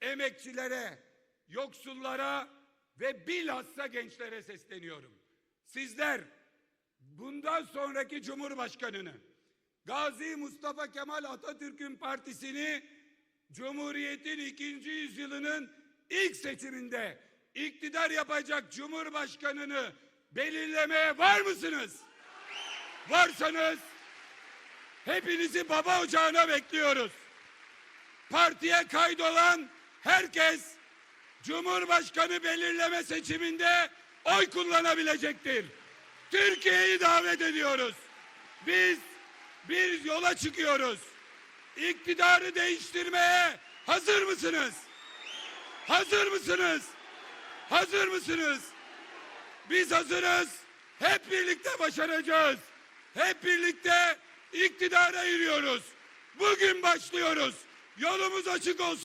emekçilere, yoksullara ve bilhassa gençlere sesleniyorum. Sizler bundan sonraki Cumhurbaşkanını Gazi Mustafa Kemal Atatürk'ün partisini Cumhuriyet'in ikinci yüzyılının ilk seçiminde iktidar yapacak Cumhurbaşkanını belirlemeye var mısınız? Varsanız hepinizi baba ocağına bekliyoruz. Partiye kaydolan herkes Cumhurbaşkanı belirleme seçiminde oy kullanabilecektir. Türkiye'yi davet ediyoruz. Biz bir yola çıkıyoruz. İktidarı değiştirmeye hazır mısınız? Hazır mısınız? Hazır mısınız? Biz hazırız. Hep birlikte başaracağız. Hep birlikte iktidara yürüyoruz. Bugün başlıyoruz. Yolumuz açık olsun.